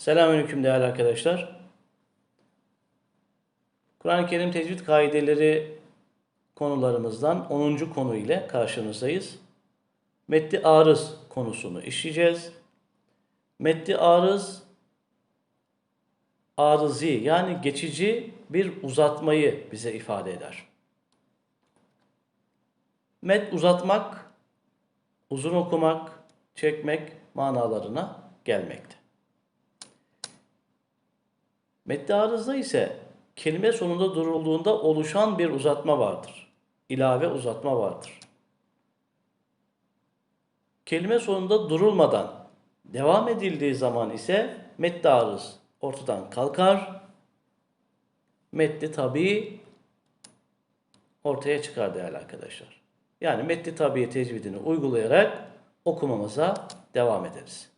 Selamünaleyküm değerli arkadaşlar. Kur'an-ı Kerim tecvid kaideleri konularımızdan 10. konu ile karşınızdayız. Meddi arız konusunu işleyeceğiz. Meddi arız arızi yani geçici bir uzatmayı bize ifade eder. Med uzatmak, uzun okumak, çekmek manalarına gelmekte. Metni arızda ise kelime sonunda durulduğunda oluşan bir uzatma vardır. İlave uzatma vardır. Kelime sonunda durulmadan devam edildiği zaman ise metni arız ortadan kalkar. Metni tabi ortaya çıkar değerli arkadaşlar. Yani metni tabi tecvidini uygulayarak okumamıza devam ederiz.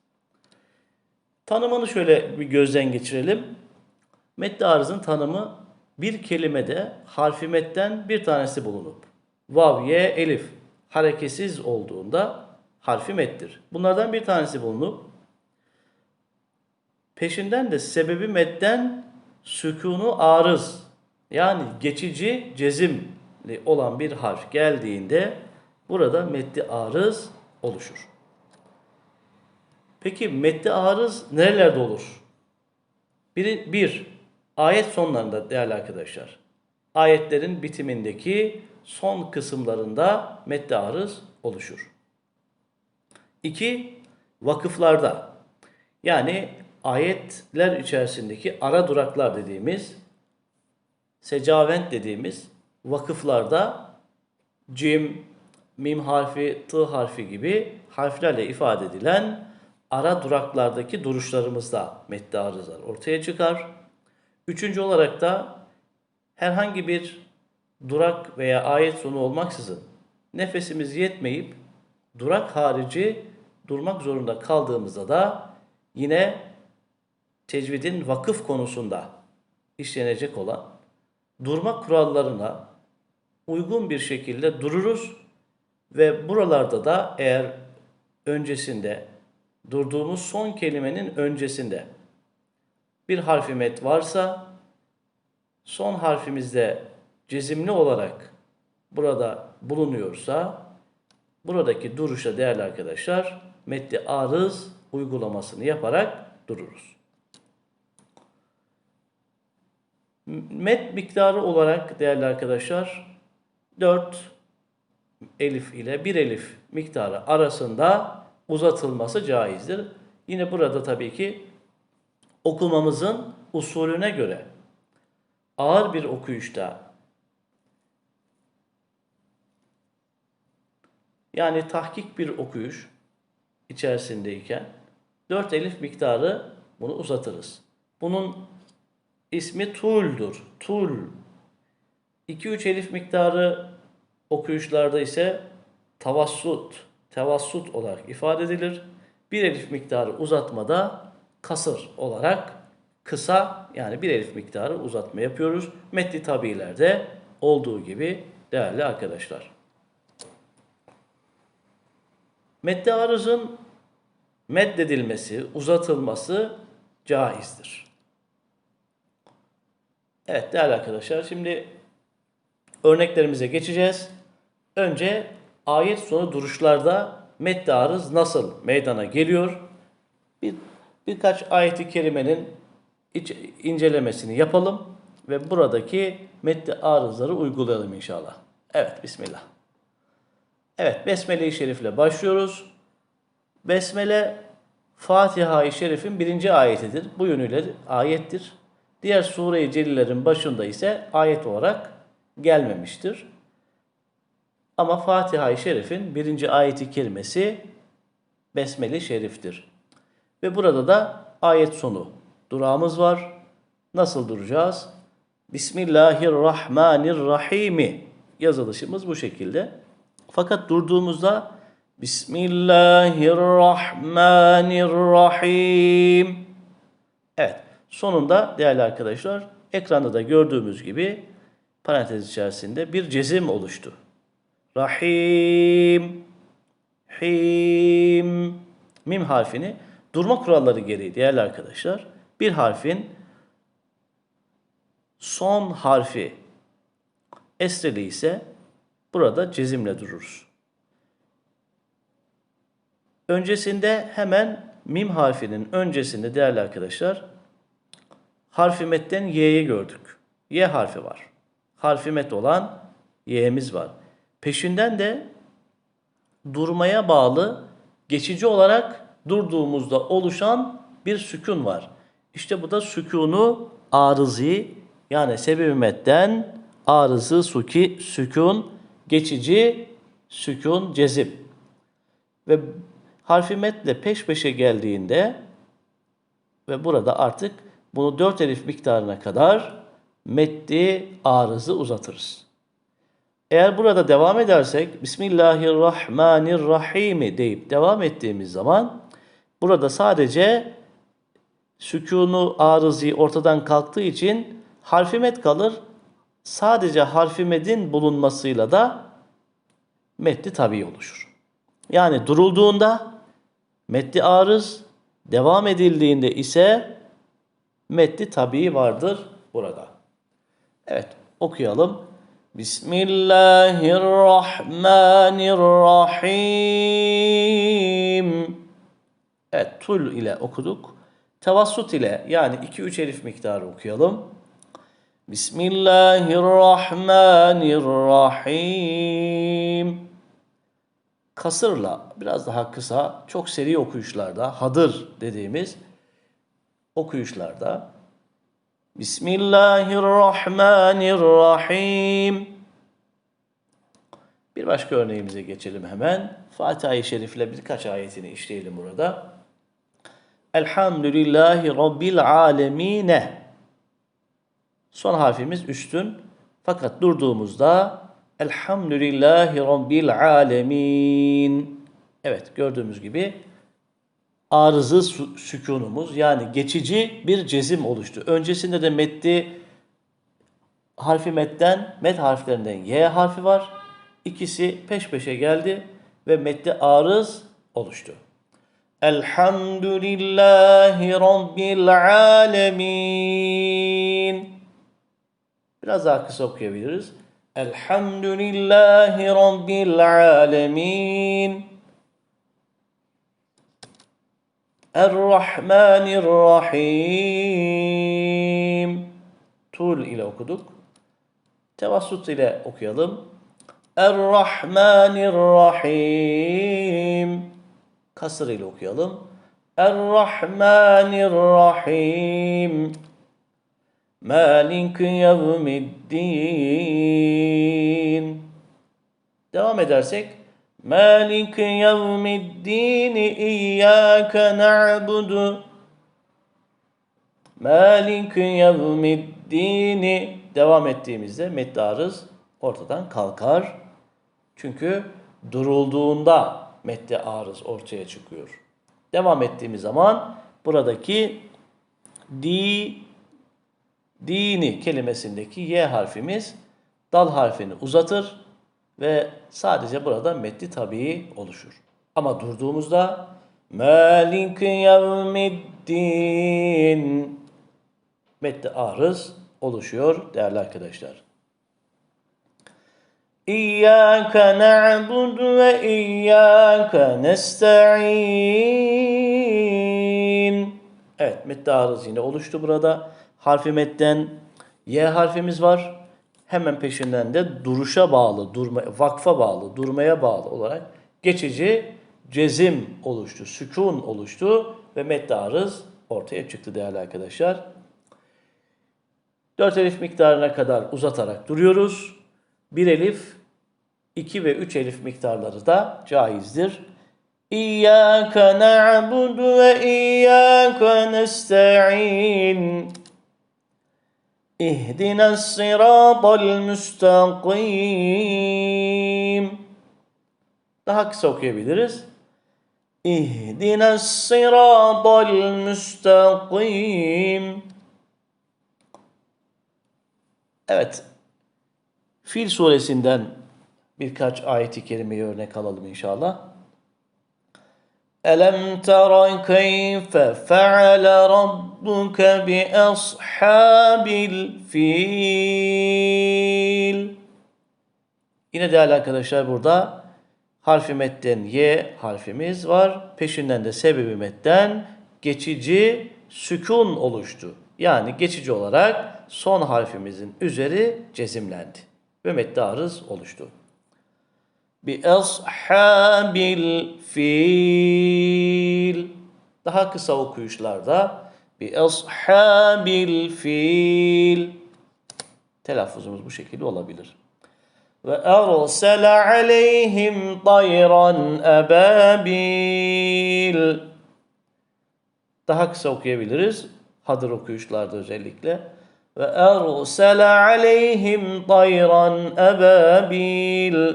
Tanımını şöyle bir gözden geçirelim. Metni arızın tanımı bir kelimede harfi metten bir tanesi bulunup vav, ye, elif hareketsiz olduğunda harfi mettir. Bunlardan bir tanesi bulunup peşinden de sebebi metten sükunu arız yani geçici cezimli olan bir harf geldiğinde burada metni arız oluşur. Peki metni arız nerelerde olur? Bir, bir, ayet sonlarında değerli arkadaşlar. Ayetlerin bitimindeki son kısımlarında metni arız oluşur. İki, vakıflarda. Yani ayetler içerisindeki ara duraklar dediğimiz, secavent dediğimiz vakıflarda cim, mim harfi, tı harfi gibi harflerle ifade edilen ara duraklardaki duruşlarımızda metni arızlar ortaya çıkar. Üçüncü olarak da herhangi bir durak veya ayet sonu olmaksızın nefesimiz yetmeyip durak harici durmak zorunda kaldığımızda da yine tecvidin vakıf konusunda işlenecek olan durma kurallarına uygun bir şekilde dururuz ve buralarda da eğer öncesinde durduğumuz son kelimenin öncesinde bir harfi met varsa son harfimizde cezimli olarak burada bulunuyorsa buradaki duruşa değerli arkadaşlar metni arız uygulamasını yaparak dururuz. Met miktarı olarak değerli arkadaşlar 4 elif ile 1 elif miktarı arasında uzatılması caizdir. Yine burada tabii ki okumamızın usulüne göre ağır bir okuyuşta yani tahkik bir okuyuş içerisindeyken 4 elif miktarı bunu uzatırız. Bunun ismi tuldur. Tul. 2-3 elif miktarı okuyuşlarda ise tavassut, tevassut olarak ifade edilir. Bir elif miktarı uzatmada kasır olarak kısa yani bir elif miktarı uzatma yapıyoruz. Metni tabilerde olduğu gibi değerli arkadaşlar. Metni arızın meddedilmesi, uzatılması caizdir. Evet değerli arkadaşlar şimdi örneklerimize geçeceğiz. Önce ayet sonu duruşlarda metni arız nasıl meydana geliyor? Bir, birkaç ayeti kerimenin iç, incelemesini yapalım ve buradaki metni arızları uygulayalım inşallah. Evet Bismillah. Evet Besmele-i Şerif'le başlıyoruz. Besmele Fatiha-i Şerif'in birinci ayetidir. Bu yönüyle ayettir. Diğer sure-i celillerin başında ise ayet olarak gelmemiştir. Ama Fatiha-i Şerif'in birinci ayeti kerimesi Besmele-i Şerif'tir. Ve burada da ayet sonu durağımız var. Nasıl duracağız? Bismillahirrahmanirrahim yazılışımız bu şekilde. Fakat durduğumuzda Bismillahirrahmanirrahim. Evet, sonunda değerli arkadaşlar ekranda da gördüğümüz gibi parantez içerisinde bir cezim oluştu. Rahim, him, mim harfini durma kuralları gereği değerli arkadaşlar bir harfin son harfi esreli ise burada cezimle dururuz. Öncesinde hemen mim harfinin öncesinde değerli arkadaşlar harfi metten y'yi gördük. Y harfi var. Harfi met olan y'miz var. Peşinden de durmaya bağlı geçici olarak durduğumuzda oluşan bir sükun var. İşte bu da sükunu arızi yani sebebi metten arızı suki sükun geçici sükun cezim. Ve harfi metle peş peşe geldiğinde ve burada artık bunu dört elif miktarına kadar metni arızı uzatırız. Eğer burada devam edersek Bismillahirrahmanirrahim deyip devam ettiğimiz zaman burada sadece sükunu arızı ortadan kalktığı için harfi met kalır. Sadece harfi medin bulunmasıyla da metni tabi oluşur. Yani durulduğunda metni arız, devam edildiğinde ise metni tabi vardır burada. Evet okuyalım. Bismillahirrahmanirrahim. Evet tul ile okuduk. Tevassut ile yani 2-3 elif miktarı okuyalım. Bismillahirrahmanirrahim. Kasırla biraz daha kısa, çok seri okuyuşlarda, hadır dediğimiz okuyuşlarda Bismillahirrahmanirrahim. Bir başka örneğimize geçelim hemen. Fatiha-i Şerif ile birkaç ayetini işleyelim burada. Elhamdülillahi Rabbil alemine. Son harfimiz üstün. Fakat durduğumuzda Elhamdülillahi Rabbil alemin. Evet gördüğümüz gibi arızı sükunumuz yani geçici bir cezim oluştu. Öncesinde de metti harfi metten, met harflerinden y harfi var. İkisi peş peşe geldi ve metti arız oluştu. Elhamdülillahi Rabbil alemin. Biraz daha kısa okuyabiliriz. Elhamdülillahi Rabbil alemin. Er-Rahmanir-Rahim. Tul ile okuduk. Tevassut ile okuyalım. Er-Rahmanir-Rahim. Kasır ile okuyalım. Er-Rahmanir-Rahim. Malik yevmiddin. Devam edersek Malik yevmiddin İyyâke na'budu Malik yevmiddin Devam ettiğimizde meddarız ortadan kalkar. Çünkü durulduğunda medde arız ortaya çıkıyor. Devam ettiğimiz zaman buradaki di dini kelimesindeki y harfimiz dal harfini uzatır ve sadece burada metni tabii oluşur. Ama durduğumuzda Malik yevmiddin metni arız oluşuyor değerli arkadaşlar. İyyâke na'budu ve iyyâke nesta'in. Evet metni arız yine oluştu burada. Harfi metten Y harfimiz var hemen peşinden de duruşa bağlı, durma, vakfa bağlı, durmaya bağlı olarak geçici cezim oluştu, sükun oluştu ve medde arız ortaya çıktı değerli arkadaşlar. Dört elif miktarına kadar uzatarak duruyoruz Bir elif, iki ve üç elif miktarları da caizdir. İyyâke na'budu ve iyyâke nesta'in. اهدنا الصراط المستقيم Daha kısa okuyabiliriz. اهدنا الصراط المستقيم Evet. Fil suresinden birkaç ayeti kerimeyi örnek alalım inşallah. Elem tera keyfe fe'ale rabbuke bi ashabil fil. Yine değerli arkadaşlar burada harfi metten y harfimiz var. Peşinden de sebebi metten geçici sükun oluştu. Yani geçici olarak son harfimizin üzeri cezimlendi. Ve arız oluştu. Bi ashabil fil. Daha kısa okuyuşlarda bi ashabil fil. Telaffuzumuz bu şekilde olabilir. Ve ersele aleyhim tayran ababil. Daha kısa okuyabiliriz. Hadır okuyuşlarda özellikle. Ve ersele aleyhim tayran ababil.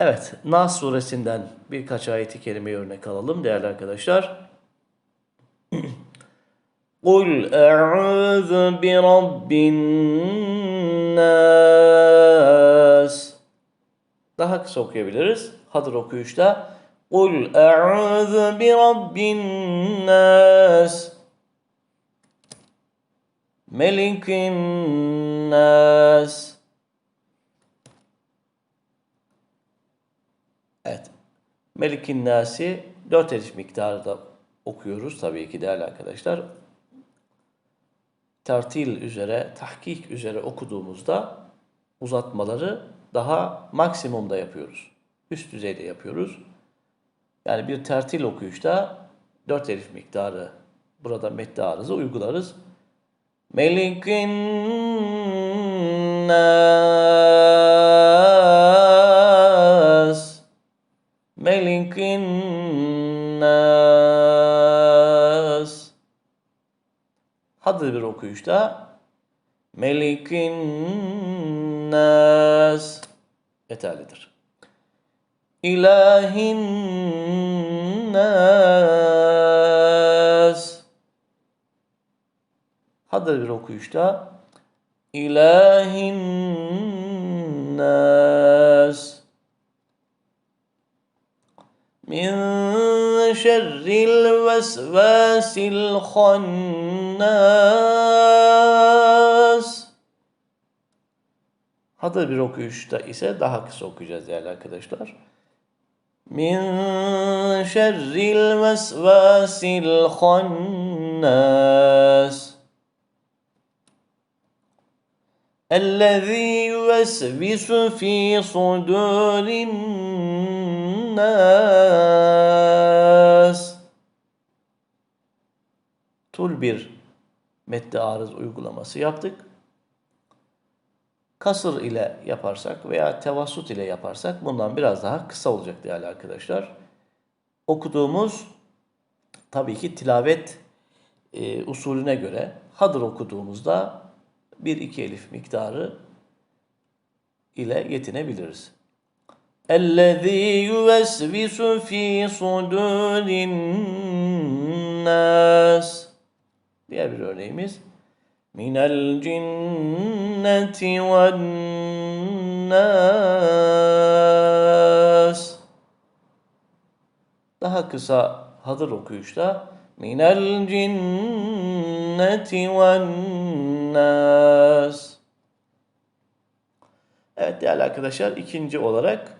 Evet, Nas suresinden birkaç ayeti kerimeyi örnek alalım değerli arkadaşlar. قُلْ أَعُوذُ بِرَبِّ النَّاسِ Daha kısa okuyabiliriz. Hadır okuyuşta. قُلْ أَعُوذُ بِرَبِّ النَّاسِ مَلِكِ النَّاسِ Evet. Melikin Nasi 4 elif miktarında okuyoruz tabii ki değerli arkadaşlar. Tertil üzere, tahkik üzere okuduğumuzda uzatmaları daha maksimumda yapıyoruz. Üst düzeyde yapıyoruz. Yani bir tertil okuyuşta 4 elif miktarı burada medde arızı uygularız. Melikin nas Melikin nas Hadır bir okuyuşta. Melikin nas yeterlidir. İlahin nas Hadır bir okuyuşta İlahin nas. Min şerril vesvasil hannas Hadır bir okuyuşta ise daha kısa okuyacağız değerli arkadaşlar. Min şerril vesvasil hannas الذي يوسوس في صدور الناس Tul bir medde arız uygulaması yaptık. Kasır ile yaparsak veya tevassut ile yaparsak bundan biraz daha kısa olacak değerli arkadaşlar. Okuduğumuz tabii ki tilavet e, usulüne göre hadır okuduğumuzda bir iki elif miktarı ile yetinebiliriz. اَلَّذ۪ي يُوَسْوِسُ ف۪ي صُدُورِ النَّاسِ Diğer bir örneğimiz. مِنَ الْجِنَّةِ وَالنَّاسِ Daha kısa hadır okuyuşta مِنَ الْجِنَّةِ وَالنَّاسِ Evet değerli arkadaşlar ikinci olarak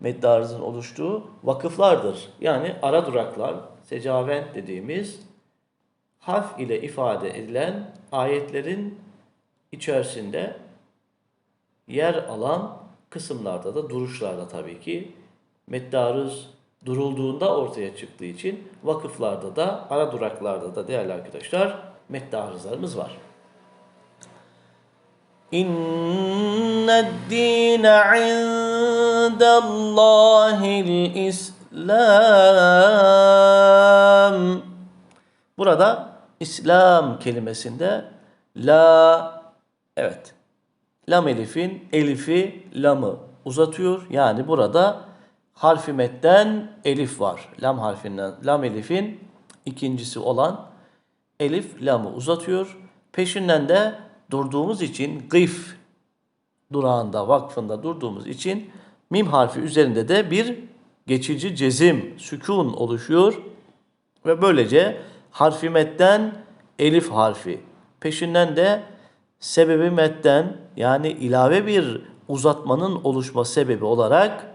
meddarızın oluştuğu vakıflardır. Yani ara duraklar, secavent dediğimiz harf ile ifade edilen ayetlerin içerisinde yer alan kısımlarda da duruşlarda tabii ki meddarız durulduğunda ortaya çıktığı için vakıflarda da ara duraklarda da değerli arkadaşlar meddarızlarımız var. İnned dîne indellâhil İslam. Burada İslam kelimesinde la evet lam elifin elifi lamı uzatıyor. Yani burada harfi metten elif var. Lam harfinden lam elifin ikincisi olan elif lamı uzatıyor. Peşinden de durduğumuz için gıf durağında vakfında durduğumuz için mim harfi üzerinde de bir geçici cezim, sükun oluşuyor ve böylece harfi metten elif harfi. Peşinden de sebebi metten yani ilave bir uzatmanın oluşma sebebi olarak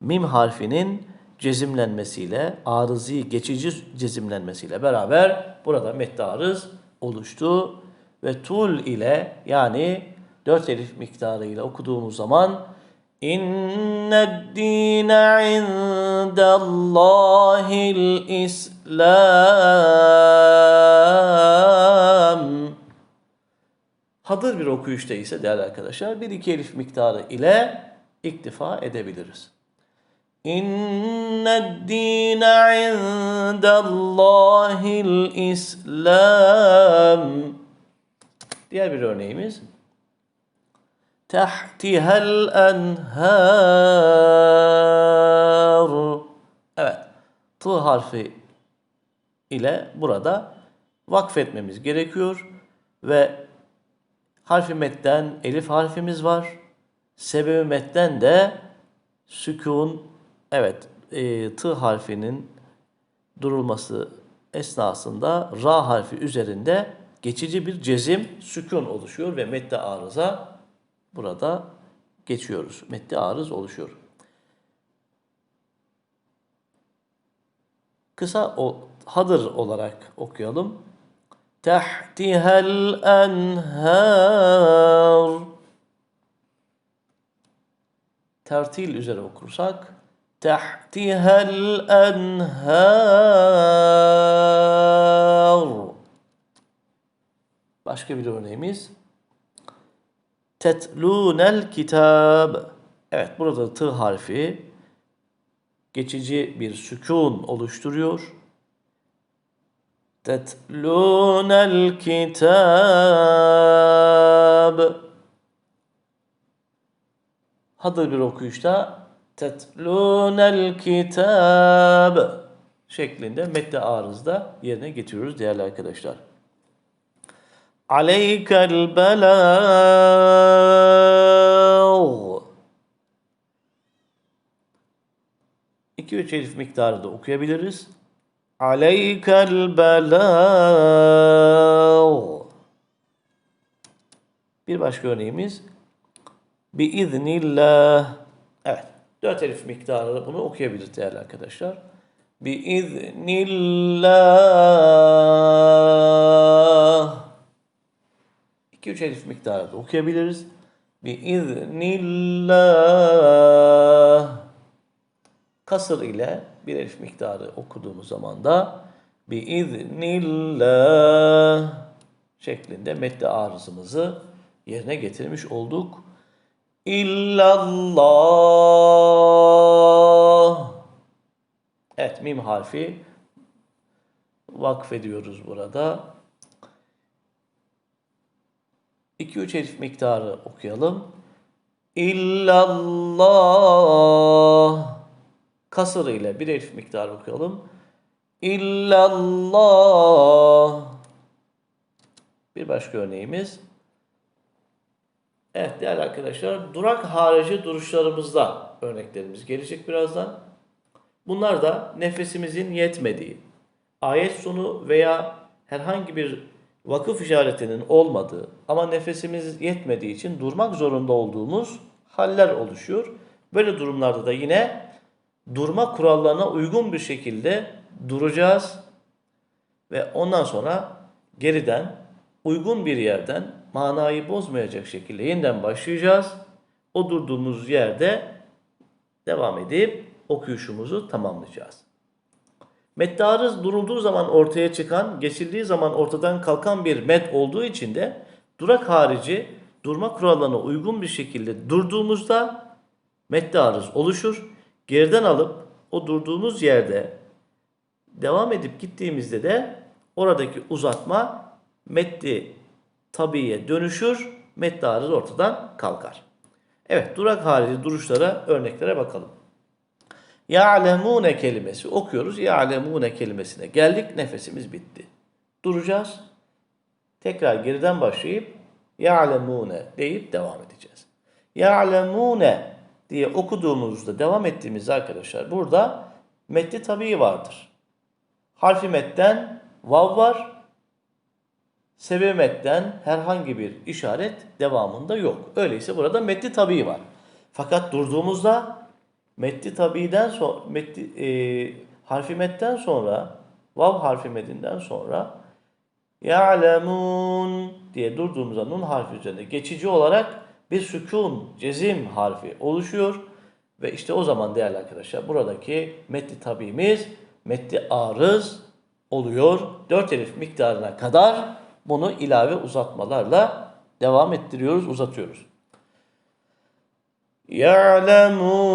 mim harfinin cezimlenmesiyle, arızi geçici cezimlenmesiyle beraber burada medde arız oluştu ve tul ile yani dört elif miktarı ile okuduğumuz zaman İnned dîne indellâhil İslam Hadır bir okuyuşta ise değerli arkadaşlar bir iki elif miktarı ile iktifa edebiliriz. İnned dîne indellâhil İslam Diğer bir örneğimiz tahtihel enhar. Evet. T harfi ile burada vakfetmemiz gerekiyor ve harfi metten elif harfimiz var. Sebebi metten de sükun evet e, t harfinin durulması esnasında ra harfi üzerinde geçici bir cezim sükun oluşuyor ve medde arıza burada geçiyoruz. Medde arız oluşuyor. Kısa o, hadır olarak okuyalım. Tahtihel enhar tertil üzere okursak tahtihel enhar Başka bir örneğimiz tetlûnel kitab. Evet burada t harfi geçici bir sükun oluşturuyor. Tetlûnel kitab. Hadır bir okuyuşta tetlûnel kitab şeklinde medde arızda yerine getiriyoruz değerli arkadaşlar. Aleykel belâğ. 2-3 elif miktarı da okuyabiliriz. Aleykel belâğ. Bir başka örneğimiz. Biiznillah. Evet. 4 elif miktarı bunu okuyabiliriz değerli arkadaşlar. Biiznillah. 2-3 elif miktarı da okuyabiliriz. Biiznillah. Kasır ile bir elif miktarı okuduğumuz zaman da biiznillah şeklinde medde arızımızı yerine getirmiş olduk. İllallah. Evet mim harfi vakfediyoruz burada. 2-3 elif miktarı okuyalım. İllallah. Kasır ile bir elif miktarı okuyalım. İllallah. Bir başka örneğimiz. Evet değerli arkadaşlar durak harici duruşlarımızda örneklerimiz gelecek birazdan. Bunlar da nefesimizin yetmediği, ayet sonu veya herhangi bir vakıf işaretinin olmadığı ama nefesimiz yetmediği için durmak zorunda olduğumuz haller oluşuyor. Böyle durumlarda da yine durma kurallarına uygun bir şekilde duracağız ve ondan sonra geriden uygun bir yerden manayı bozmayacak şekilde yeniden başlayacağız. O durduğumuz yerde devam edip okuyuşumuzu tamamlayacağız. Meddarız durulduğu zaman ortaya çıkan, geçildiği zaman ortadan kalkan bir met olduğu için de durak harici durma kurallarına uygun bir şekilde durduğumuzda meddarız oluşur. Geriden alıp o durduğumuz yerde devam edip gittiğimizde de oradaki uzatma metni tabiye dönüşür, meddarız ortadan kalkar. Evet durak harici duruşlara örneklere bakalım. Ya'lemune kelimesi okuyoruz. Ya'lemune kelimesine geldik. Nefesimiz bitti. Duracağız. Tekrar geriden başlayıp ya'lemune deyip devam edeceğiz. Ya'lemune diye okuduğumuzda devam ettiğimizde arkadaşlar burada metni tabii vardır. Harfi metten vav var. Sebebi metten herhangi bir işaret devamında yok. Öyleyse burada metni tabii var. Fakat durduğumuzda metni tabiiden sonra metni, e, harfi metten sonra vav harfi metinden sonra ya'lemun diye durduğumuzda nun harfi üzerinde geçici olarak bir sükun, cezim harfi oluşuyor. Ve işte o zaman değerli arkadaşlar buradaki metni tabimiz metni arız oluyor. Dört elif miktarına kadar bunu ilave uzatmalarla devam ettiriyoruz, uzatıyoruz. Ya'lemun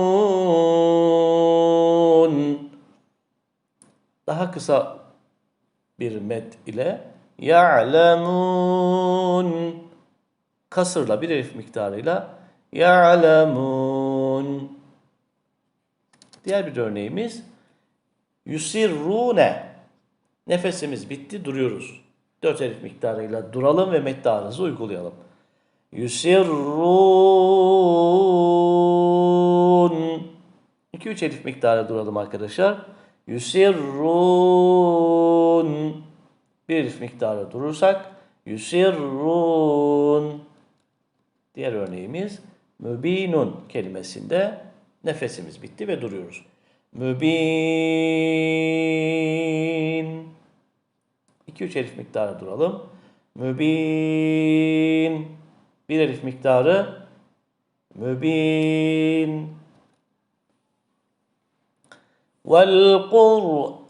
daha kısa bir met ile ya'lemun kasırla bir elif miktarıyla ya'lemun Diğer bir örneğimiz yusirrune Nefesimiz bitti duruyoruz. Dört elif miktarıyla duralım ve medde arızı uygulayalım. Yusirrun 2-3 elif miktarı duralım arkadaşlar. Yusirrun bir elif miktarı durursak yusirrun Diğer örneğimiz mübinun kelimesinde nefesimiz bitti ve duruyoruz. Mübin 2-3 elif miktarı duralım. Mübin bir elif miktarı mübin vel Kur'an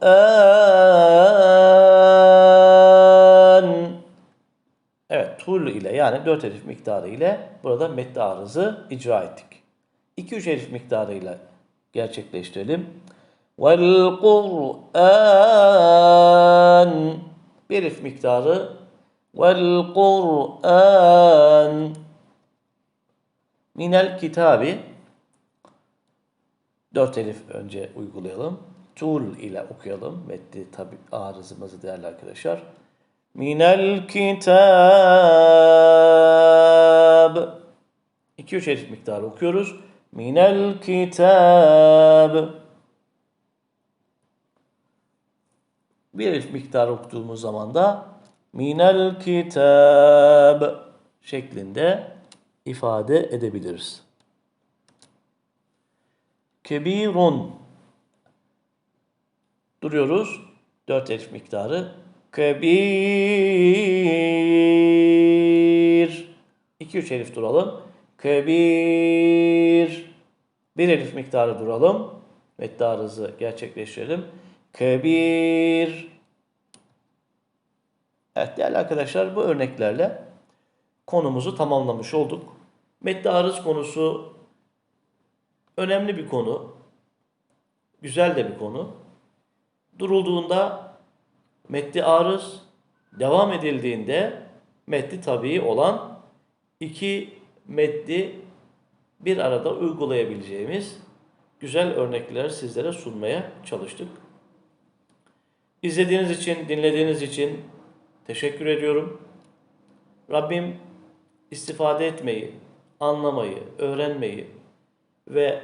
Evet, tul ile yani 4 elif miktarı ile burada metni arızı icra ettik. 2-3 elif miktarıyla gerçekleştirelim. Vel Kur'an bir elif miktarı Kur'an minel kitabi dört elif önce uygulayalım. Tul ile okuyalım. Metni tabi arızımızı değerli arkadaşlar. Minel kitab 2-3 elif miktarı okuyoruz. Minel kitab bir elif miktarı okuduğumuz zaman da minel kitab şeklinde ifade edebiliriz. Kebirun duruyoruz. Dört elif miktarı. Kebir. 2-3 elif duralım. Kebir. Bir elif miktarı duralım. Medde arızı gerçekleştirelim. Kebir. Evet değerli arkadaşlar bu örneklerle konumuzu tamamlamış olduk. Medde arız konusu önemli bir konu. Güzel de bir konu. Durulduğunda metni arız, devam edildiğinde metni tabii olan iki metni bir arada uygulayabileceğimiz güzel örnekler sizlere sunmaya çalıştık. İzlediğiniz için, dinlediğiniz için teşekkür ediyorum. Rabbim istifade etmeyi, anlamayı, öğrenmeyi ve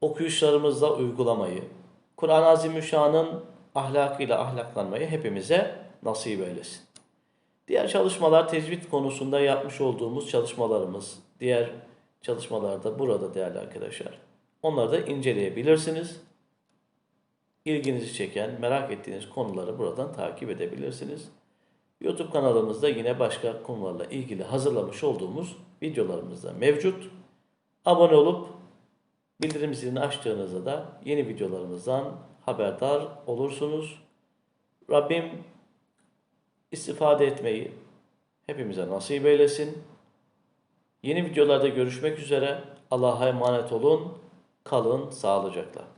okuyuşlarımızda uygulamayı, Kur'an-ı Azimüşşan'ın ahlakıyla ahlaklanmayı hepimize nasip eylesin. Diğer çalışmalar tecvid konusunda yapmış olduğumuz çalışmalarımız, diğer çalışmalarda burada değerli arkadaşlar. Onları da inceleyebilirsiniz. İlginizi çeken, merak ettiğiniz konuları buradan takip edebilirsiniz. YouTube kanalımızda yine başka konularla ilgili hazırlamış olduğumuz videolarımız da mevcut. Abone olup bildirim zilini açtığınızda da yeni videolarımızdan haberdar olursunuz. Rabbim istifade etmeyi hepimize nasip eylesin. Yeni videolarda görüşmek üzere. Allah'a emanet olun. Kalın sağlıcakla.